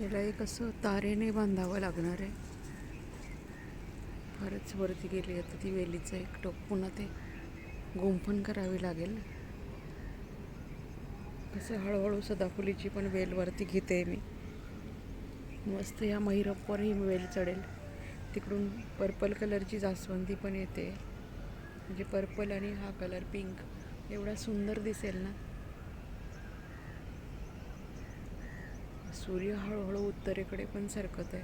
याला एक असं तारेने बांधावं लागणार आहे. फारच वरती गेली आता ती वेलीचं एक टोक. पुन्हा ते गुंफण करावी लागेल. असं हळूहळू सदाफुलीची पण वेल वरती घेते मी. मस्त या महिरपवरही वेल चढेल. तिकडून पर्पल कलरची जास्वंदी पण येते. म्हणजे पर्पल आणि हा कलर पिंक. एवढा सुंदर दिसेल ना. सूर्य हळूहळू उत्तरेकडे पण सरकत आहे.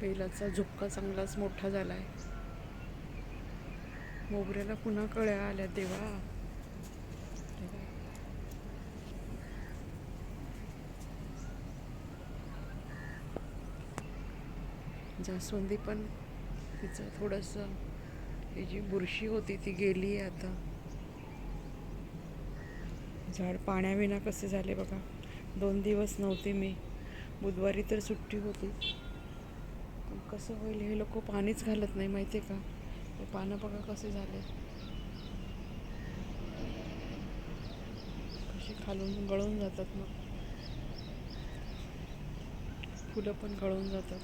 बैलाचा झुक्का चांगलाच मोठा झाला आहे मोगऱ्याला पुन्हा कळ्या आल्या देवा. जास्वंदी पण तिचं थोडंसं ही जी बुरशी होती ती गेली आहे आता. झाड पाण्याविना कसे झाले बघा. दोन दिवस नव्हते मी. बुधवारी तर सुट्टी होती. पण कसं होईल हे लोक पाणीच घालत नाही माहिती आहे का? हे पानं बघा कसे झाले. कसे खालून गळून जातात मग. फुलं पण गळून जातात.